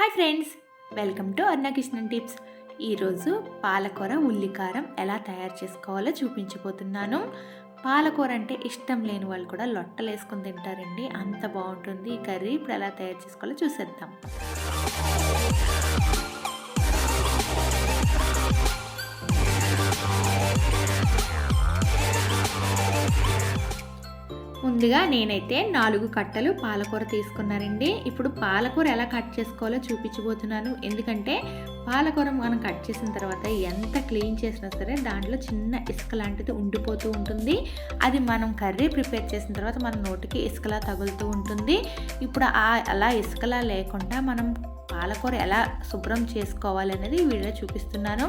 Hi friends welcome to Annakrishnan tips. ఈరోజు పాలకూర ఉల్లికారం ఎలా తయారు చేసుకోవాలో చూపించబోతున్నాను. పాలకూర అంటే ఇష్టం లేని వాళ్ళు కూడా లొట్టలు వేసుకొని తింటారండి. అంత బాగుంటుంది. ఈ కర్రీ ఇప్పుడు ఎలా తయారు చేసుకోవాలో చూసేద్దాం. ముందుగా నేనైతే నాలుగు కట్టలు పాలకూర తీసుకున్నానండి. ఇప్పుడు పాలకూర ఎలా కట్ చేసుకోవాలో చూపించబోతున్నాను. ఎందుకంటే పాలకూర మనం కట్ చేసిన తర్వాత ఎంత క్లీన్ చేసినా సరే దాంట్లో చిన్న ఇసుక లాంటిది ఉండిపోతూ ఉంటుంది. అది మనం కర్రీ ప్రిపేర్ చేసిన తర్వాత మన నోటికి ఇసుకలా తగులుతూ ఉంటుంది. ఇప్పుడు ఆ అలా ఇసుకలా లేకుండా మనం పాలకూర ఎలా శుభ్రం చేసుకోవాలి అనేది వీడియో చూపిస్తున్నాను.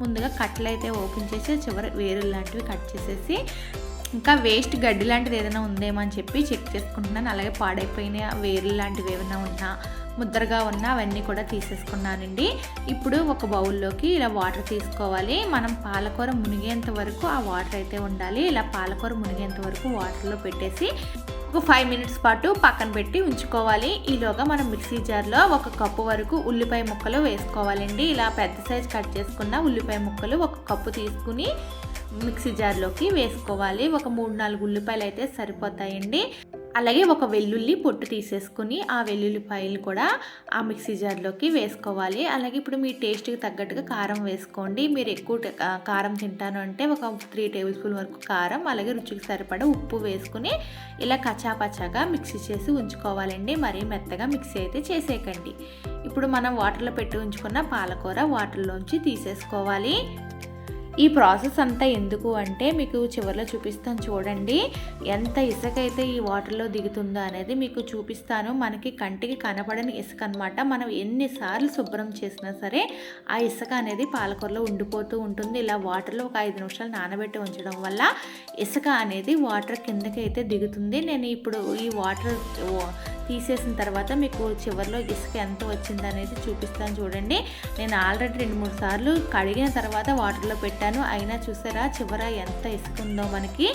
ముందుగా కట్టలు అయితే ఓపెన్ చేసి చివరి వేరు లాంటివి కట్ చేసేసి ఇంకా వేస్ట్ గడ్డి లాంటిది ఏదైనా ఉందేమో అని చెప్పి చెక్ చేసుకుంటున్నాను. అలాగే పాడైపోయిన వేర్లు లాంటివి ఏమైనా ఉన్నా ముద్దరగా ఉన్న అవన్నీ కూడా తీసేసుకున్నానండి. ఇప్పుడు ఒక బౌల్లోకి ఇలా వాటర్ తీసుకోవాలి. మనం పాలకూర మునిగేంత వరకు ఆ వాటర్ అయితే ఉండాలి. ఇలా పాలకూర మునిగేంత వరకు వాటర్లో పెట్టేసి ఒక ఫైవ్ మినిట్స్ పాటు పక్కన పెట్టి ఉంచుకోవాలి. ఈలోగా మనం మిక్సీ జార్లో ఒక కప్పు వరకు ఉల్లిపాయ ముక్కలు వేసుకోవాలండి. ఇలా పెద్ద సైజ్ కట్ చేసుకున్న ఉల్లిపాయ ముక్కలు ఒక కప్పు తీసుకుని మిక్సీ జార్లోకి వేసుకోవాలి. ఒక మూడు నాలుగు ఉల్లిపాయలు అయితే సరిపోతాయండి. అలాగే ఒక వెల్లుల్లి పొట్టు తీసేసుకుని ఆ వెల్లుల్లిపాయలు కూడా ఆ మిక్సీ జార్లోకి వేసుకోవాలి. అలాగే ఇప్పుడు మీ టేస్ట్కి తగ్గట్టుగా కారం వేసుకోండి. మీరు ఎక్కువ కారం తింటాను అంటే ఒక త్రీ టేబుల్ స్పూన్ వరకు కారం అలాగే రుచికి సరిపడా ఉప్పు వేసుకుని ఇలా కచాపచాగా మిక్సీ చేసి ఉంచుకోవాలండి. మరీ మెత్తగా మిక్సీ అయితే చేసేయకండి. ఇప్పుడు మనం వాటర్లో పెట్టి ఉంచుకున్న పాలకూర వాటర్లోంచి తీసేసుకోవాలి. ఈ ప్రాసెస్ అంతా ఎందుకు అంటే మీకు చివరిలో చూపిస్తాను చూడండి. ఎంత ఇసుక అయితే ఈ వాటర్లో దిగుతుందో అనేది మీకు చూపిస్తాను. మనకి కంటికి కనపడని ఇసుక అనమాట మనం ఎన్నిసార్లు శుభ్రం చేసినా సరే ఆ ఇసుక అనేది పాలకూరలో ఉండిపోతూ ఉంటుంది. ఇలా వాటర్లో ఒక ఐదు నిమిషాలు నానబెట్టి ఉంచడం వల్ల ఇసుక అనేది వాటర్ కిందకి అయితే దిగుతుంది. నేను ఇప్పుడు ఈ వాటర్ తీసేసిన తర్వాత మీకు చివరిలో ఇసుక ఎంత వచ్చింది అనేది చూపిస్తాను చూడండి. నేను ఆల్రెడీ రెండు మూడు సార్లు కడిగిన తర్వాత వాటర్లో పెట్టాను. అయినా చూసారా చివర ఎంత ఇసుక ఉందో మనకి.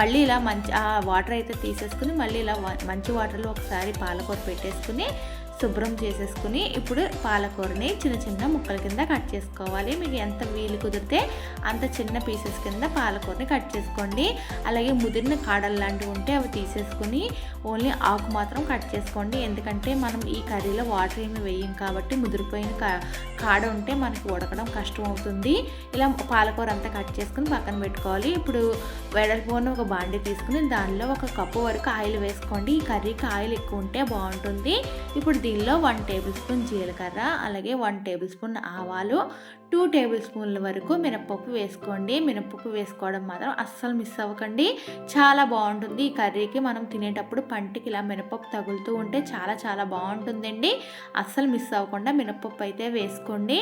మళ్ళీ ఇలా మంచి ఆ వాటర్ అయితే తీసేసుకుని మళ్ళీ ఇలా మంచి వాటర్లో ఒకసారి పాలకూర పెట్టేసుకుని శుభ్రం చేసేసుకుని ఇప్పుడు పాలకూరని చిన్న చిన్న ముక్కల కింద కట్ చేసుకోవాలి. మీకు ఎంత వీలు కుదిరితే అంత చిన్న పీసెస్ కింద పాలకూరని కట్ చేసుకోండి. అలాగే ముదిరిన కాడలు లాంటివి ఉంటే అవి తీసేసుకుని ఓన్లీ ఆకు మాత్రం కట్ చేసుకోండి. ఎందుకంటే మనం ఈ కర్రీలో వాటర్ ఏమి వేయం కాబట్టి ముదిరిపోయిన కాడ ఉంటే మనకి ఉడకడం కష్టం అవుతుంది. ఇలా పాలకూర అంతా కట్ చేసుకుని పక్కన పెట్టుకోవాలి. ఇప్పుడు వెడల్పోని ఒక బాండి తీసుకుని దానిలో ఒక కప్పు వరకు ఆయిల్ వేసుకోండి. ఈ కర్రీకి ఆయిల్ ఎక్కువ ఉంటే బాగుంటుంది. ఇప్పుడు దీనిలో వన్ టేబుల్ స్పూన్ జీలకర్ర అలాగే వన్ టేబుల్ స్పూన్ ఆవాలు టూ టేబుల్ స్పూన్ల వరకు మినప్పప్పు వేసుకోండి. మినప్పప్పు వేసుకోవడం మాత్రం అస్సలు మిస్ అవ్వకండి. చాలా బాగుంటుంది ఈ కర్రీకి. మనం తినేటప్పుడు పంటికి ఇలా మినపప్పు తగులుతూ ఉంటే చాలా చాలా బాగుంటుందండి. అస్సలు మిస్ అవ్వకుండా మినపప్పు అయితే వేసుకోండి.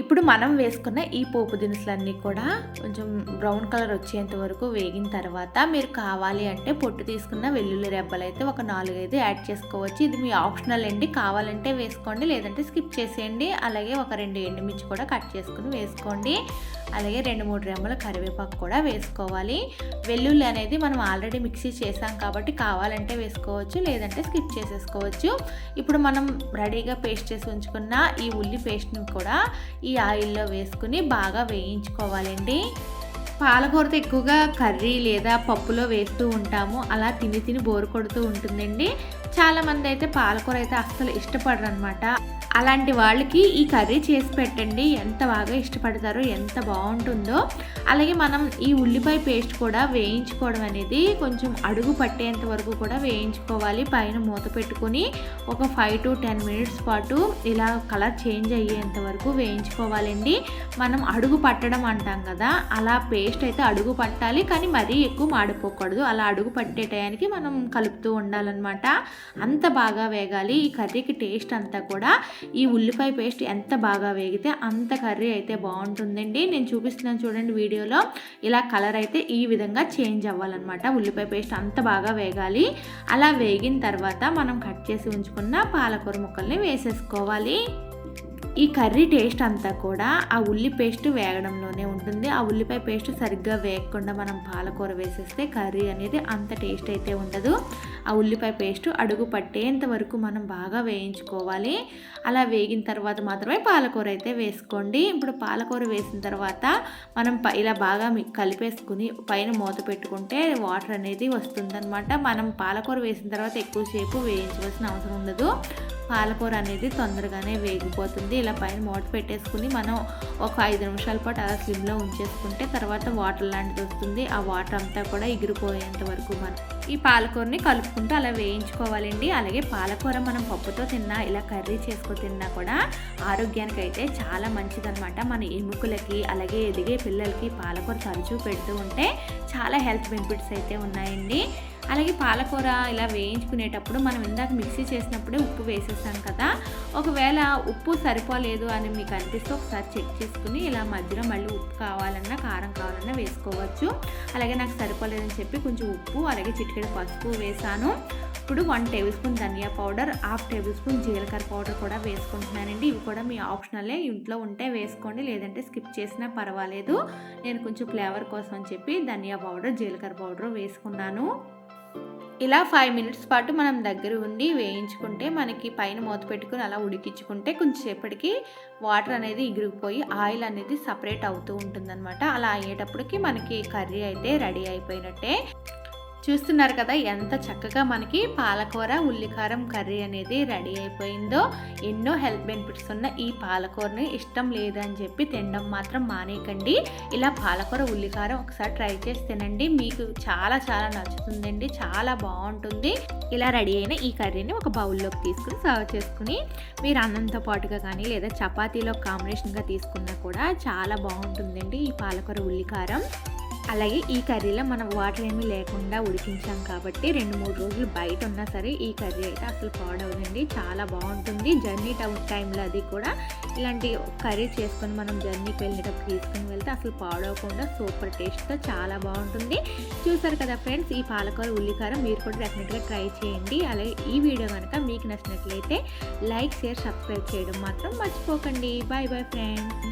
ఇప్పుడు మనం వేసుకున్న ఈ పోపు దినుసులన్నీ కూడా కొంచెం బ్రౌన్ కలర్ వచ్చేంత వరకు వేగిన తర్వాత మీరు కావాలి అంటే పొట్టు తీసుకున్న వెల్లుల్లి రెబ్బలు అయితే ఒక నాలుగైదు యాడ్ చేసుకోవచ్చు. ఇది మీ ఆప్షనల్ అండి. కావాలంటే వేసుకోండి లేదంటే స్కిప్ చేసేయండి. అలాగే ఒక రెండు ఎండుమిర్చి కూడా కట్ చేసుకుని వేసుకోండి. అలాగే రెండు మూడు రెమ్మల కరివేపాకు కూడా వేసుకోవాలి. వెల్లుల్లి అనేది మనం ఆల్రెడీ మిక్సీ చేసాం కాబట్టి కావాలంటే వేసుకోవచ్చు లేదంటే స్కిప్ చేసేసుకోవచ్చు. ఇప్పుడు మనం రెడీగా పేస్ట్ చేసి ఉంచుకున్న ఈ ఉల్లి పేస్ట్ని కూడా ఈ ఆయిల్లో వేసుకుని బాగా వేయించుకోవాలండి. పాలకూరతో ఎక్కువగా కర్రీ లేదా పప్పులో వేస్తూ ఉంటాము. అలా తిని తిని బోరు కొడుతూ ఉంటుందండి. చాలామంది అయితే పాలకూర అయితే అస్సలు ఇష్టపడరు అనమాట అలాంటి వాళ్ళకి ఈ కర్రీ చేసి పెట్టండి. ఎంత బాగా ఇష్టపడతారో ఎంత బాగుంటుందో. అలాగే మనం ఈ ఉల్లిపాయ పేస్ట్ కూడా వేయించుకోవడం అనేది కొంచెం అడుగు పట్టేంత వరకు కూడా వేయించుకోవాలి. పైన మూత పెట్టుకొని ఒక ఫైవ్ టు టెన్ మినిట్స్ పాటు ఇలా కలర్ చేంజ్ అయ్యేంత వరకు వేయించుకోవాలండి. మనం అడుగు పట్టడం అంటాం కదా అలా పేస్ట్ అయితే అడుగు పట్టాలి. కానీ మరీ ఎక్కువ మాడిపోకూడదు. అలా అడుగు పట్టే టయానికి మనం కలుపుతూ ఉండాలన్నమాట. అంత బాగా వేగాలి. ఈ కర్రీకి టేస్ట్ అంతా కూడా ఈ ఉల్లిపాయ పేస్ట్ ఎంత బాగా వేగితే అంత కర్రీ అయితే బాగుంటుందండి. నేను చూపిస్తున్నాను చూడండి వీడియోలో. ఇలా కలర్ అయితే ఈ విధంగా చేంజ్ అవ్వాలన్నమాట. ఉల్లిపాయ పేస్ట్ అంత బాగా వేగాలి. అలా వేగిన తర్వాత మనం కట్ చేసి ఉంచుకున్న పాలకూర ముక్కల్ని వేసేసుకోవాలి. ఈ కర్రీ టేస్ట్ అంతా కూడా ఆ ఉల్లి పేస్ట్ వేగడంలోనే ఉంటుంది. ఆ ఉల్లిపాయ పేస్ట్ సరిగ్గా వేయకుండా మనం పాలకూర వేసేస్తే కర్రీ అనేది అంత టేస్ట్ అయితే ఉండదు. ఆ ఉల్లిపాయ పేస్ట్ అడుగు పట్టేంత వరకు మనం బాగా వేయించుకోవాలి. అలా వేగిన తర్వాత మాత్రమే పాలకూర అయితే వేసుకోండి. ఇప్పుడు పాలకూర వేసిన తర్వాత మనం ఇలా బాగా కలిపేసుకుని పైన మూత పెట్టుకుంటే వాటర్ అనేది వస్తుందన్నమాట. మనం పాలకూర వేసిన తర్వాత ఎక్కువసేపు వేయించవలసిన అవసరం ఉండదు. పాలకూర అనేది తొందరగానే వేగిపోతుంది. ఇలా పైన మూట పెట్టేసుకుని మనం ఒక ఐదు నిమిషాల పాటు అలా స్లిమ్లో ఉంచేసుకుంటే తర్వాత వాటర్ లాంటిది వస్తుంది. ఆ వాటర్ అంతా కూడా ఎగిరిపోయేంత వరకు మనం ఈ పాలకూరని కలుపుకుంటూ అలా వేయించుకోవాలండి. అలాగే పాలకూర మనం పప్పుతో తిన్నా ఇలా కర్రీ చేసుకో తిన్నా కూడా ఆరోగ్యానికి అయితే చాలా మంచిదనమాట మన ఎముకలకి అలాగే ఎదిగే పిల్లలకి పాలకూర తరచూ పెడుతూ ఉంటే చాలా హెల్త్ బెనిఫిట్స్ అయితే ఉన్నాయండి. అలాగే పాలకూర ఇలా వేయించుకునేటప్పుడు మనం ఇందాక మిక్సీ చేసినప్పుడే ఉప్పు వేసేసాం కదా. ఒకవేళ ఉప్పు సరిపోలేదు అని మీకు అనిపిస్తే ఒకసారి చెక్ చేసుకుని ఇలా మధ్యలో మళ్ళీ ఉప్పు కావాలన్నా కారం కావాలన్నా వేసుకోవచ్చు. అలాగే నాకు సరిపోలేదని చెప్పి కొంచెం ఉప్పు అలాగే చిటికెడు పసుపు వేసాను. ఇప్పుడు వన్ టేబుల్ స్పూన్ ధనియా పౌడర్ హాఫ్ టేబుల్ స్పూన్ జీలకర్ర పౌడర్ కూడా వేసుకుంటున్నానండి. ఇవి కూడా మీ ఆప్షనలే. ఇంట్లో ఉంటే వేసుకోండి లేదంటే స్కిప్ చేసినా పర్వాలేదు. నేను కొంచెం ఫ్లేవర్ కోసం అని చెప్పి ధనియా పౌడర్ జీలకర్ర పౌడర్ వేసుకున్నాను. ఇలా ఫైవ్ మినిట్స్ పాటు మనం దగ్గర ఉండి వేయించుకుంటే మనకి పైన మూత పెట్టుకుని అలా ఉడికించుకుంటే కొంచెంసేపటికి వాటర్ అనేది ఇగిరిగిపోయి ఆయిల్ అనేది సపరేట్ అవుతూ ఉంటుందన్నమాట. అలా అయ్యేటప్పటికి మనకి కర్రీ అయితే రెడీ అయిపోయినట్టే. చూస్తున్నారు కదా ఎంత చక్కగా మనకి పాలకూర ఉల్లికారం కర్రీ అనేది రెడీ అయిపోయిందో ఎన్నో హెల్త్ బెనిఫిట్స్ ఉన్న ఈ పాలకూరని ఇష్టం లేదని చెప్పి తినడం మాత్రం మానేయకండి. ఇలా పాలకూర ఉల్లికారం ఒకసారి ట్రై చేసి తినండి. మీకు చాలా చాలా నచ్చుతుందండి. చాలా బాగుంటుంది. ఇలా రెడీ అయిన ఈ కర్రీని ఒక బౌల్లోకి తీసుకుని సర్వ్ చేసుకుని మీరు అన్నంతో పాటుగా కానీ లేదా చపాతీలో కాంబినేషన్గా తీసుకున్నా కూడా చాలా బాగుంటుందండి ఈ పాలకూర ఉల్లికారం. అలాగే ఈ కర్రీలో మనం వాటర్ ఏమీ లేకుండా ఉడికించాం కాబట్టి రెండు మూడు రోజులు బయట ఉన్నా సరే ఈ కర్రీ అయితే అసలు పాడవదండి. చాలా బాగుంటుంది. జర్నీ టౌన్ టైంలో అది కూడా ఇలాంటి కర్రీ చేసుకొని మనం జర్నీకి వెళ్ళేటప్పుడు తీసుకుని వెళ్తే అసలు పాడవకుండా సూపర్ టేస్ట్తో చాలా బాగుంటుంది. చూసారు కదా ఫ్రెండ్స్ ఈ పాలకూర ఉల్లికారం మీరు కూడా డెఫినెట్గా ట్రై చేయండి. అలాగే ఈ వీడియో కనుక మీకు నచ్చినట్లయితే లైక్ షేర్ సబ్స్క్రైబ్ చేయడం మాత్రం మర్చిపోకండి. Bye bye friends.